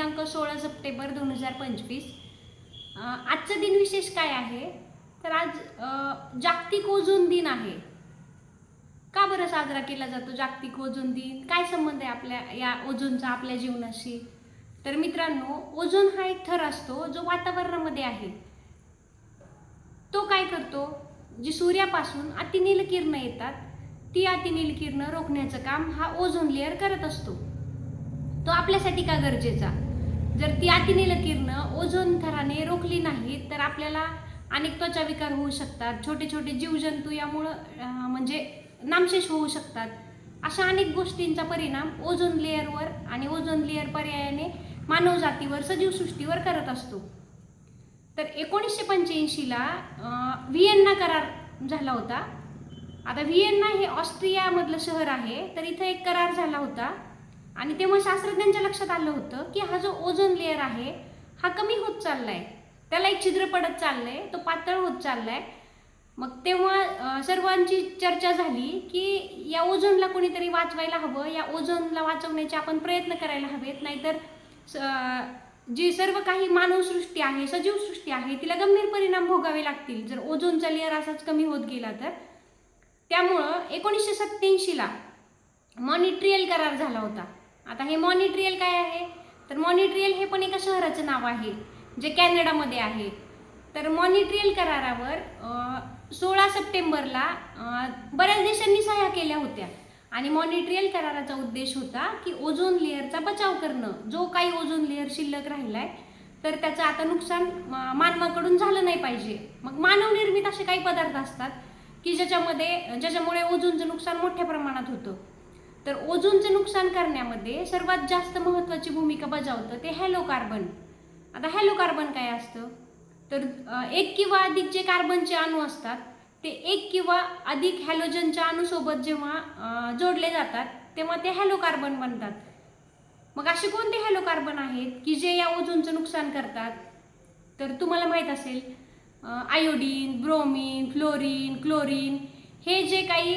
दिनांक सोळा सप्टेंबर दोन हजार पंचवीस. आजचा दिन विशेष काय आहे? तर आज जागतिक ओझोन दिन आहे. का बरं साजरा केला जातो जागतिक ओझोन दिन? काय संबंध आहे आपल्या या ओझोनचा आपल्या जीवनाशी? तर मित्रांनो ओझोन हा एक थर असतो जो वातावरणामध्ये आहे. तो काय करतो? जी सूर्यापासून अतिनील किरणं येतात ती अतिनील किरणं रोखण्याचं काम हा ओझोन लेअर करत असतो. तो आपल्यासाठी का गरजेचा? जर ती अतिनील किरणं ओझोन थराने रोखली नाहीत तर आपल्याला अनेक त्वचा विकार होऊ शकतात. छोटे छोटे जीवजंतू यामुळं म्हणजे नामशेष होऊ शकतात. अशा अनेक गोष्टींचा परिणाम ओझोन लेअरवर आणि ओझोन लेअर पर्यायाने मानवजातीवर सजीवसृष्टीवर करत असतो. तर एकोणीसशे पंच्याऐंशीला व्हिएन्ना करार झाला होता. आता व्हिएन्ना हे ऑस्ट्रियामधलं शहर आहे तर इथं एक करार झाला होता. आणि तेव्हा शास्त्रज्ञांच्या लक्षात आलं होतं की हा जो ओझोन लेअर आहे हा कमी होत चाललाय. त्याला एक छिद्र पडत चाललंय तो पातळ होत चाललाय. मग तेव्हा सर्वांची चर्चा झाली की या ओझोनला कोणीतरी वाचवायला हवं या ओझोनला वाचवण्याचे आपण प्रयत्न करायला हवेत नाहीतर स- जी सर्व काही मानवसृष्टी आहे सजीवसृष्टी आहे तिला गंभीर परिणाम भोगावे लागतील. जर ओझोनचा लेअर असाच कमी होत गेला तर. त्यामुळं एकोणीसशे सत्त्याऐंशीला मॉनिट्रियल करार झाला होता. आता हे मॉनिट्रियल काय आहे? तर मॉनिट्रियल हे पण एका शहराचं नाव आहे जे कॅनडामध्ये आहे. तर मॉनिट्रियल करारावर सोळा सप्टेंबरला बऱ्याच देशांनी सह्या केल्या होत्या. आणि मॉनिट्रियल कराराचा उद्देश होता की ओझोन लेअरचा बचाव करणं. जो काही ओझोन लेअर शिल्लक राहिलाय तर त्याचं आता नुकसान मानवाकडून झालं नाही पाहिजे. मग मानवनिर्मित असे काही पदार्थ असतात की ज्याच्यामध्ये ज्याच्यामुळे ओझोनचं नुकसान मोठ्या प्रमाणात होतं. तर ओझोनचं नुकसान करण्यामध्ये सर्वात जास्त महत्त्वाची भूमिका बजावतं ते हॅलो कार्बन आता हॅलो कार्बन काय असतं? तर एक किंवा अधिक जे कार्बनचे अणू असतात ते एक किंवा अधिक हॅलोजनच्या अणूसोबत जेव्हा जोडले जातात तेव्हा ते हॅलो कार्बन बनतात. मग असे कोणते हॅलो कार्बन आहेत की जे या ओझोनचं नुकसान करतात? तर तुम्हाला माहीत असेल आयोडीन ब्रोमीन फ्लोरीन क्लोरीन हे जे काही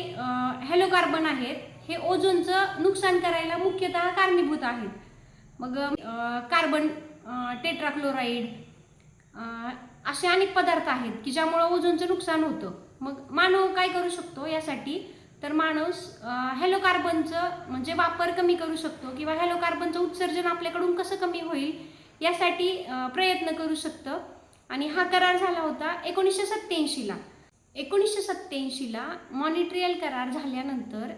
हॅलो कार्बन आहेत हे ओझोनचं नुकसान करायला मुख्यतः कारणीभूत आहेत. मग कार्बन टेट्राक्लोराईड असे अनेक पदार्थ आहेत की ज्यामुळं ओझोनचं नुकसान होतं. मग मानव काय करू शकतो यासाठी? तर माणूस हॅलो कार्बनचं म्हणजे वापर कमी करू शकतो किंवा हॅलो कार्बनचं उत्सर्जन आपल्याकडून कसं कमी होईल यासाठी प्रयत्न करू शकतं. आणि हा करार झाला होता एकोणीसशे सत्त्याऐंशीला. एकोणीसशे सत्त्याऐंशीला मॉनिट्रियल करार झाल्यानंतर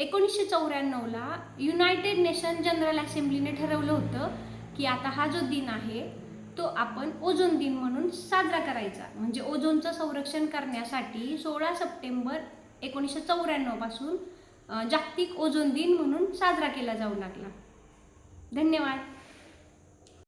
एकोणीसशे चौऱ्याण्णवला युनायटेड नेशन जनरल असेंब्लीने ठरवलं होतं की आता हा जो दिन आहे तो आपण ओझोन दिन म्हणून साजरा करायचा. म्हणजे ओझोनचं संरक्षण करण्यासाठी सोळा सप्टेंबर एकोणीसशे चौऱ्याण्णवपासून जागतिक ओझोन दिन म्हणून साजरा केला जाऊ लागला. धन्यवाद.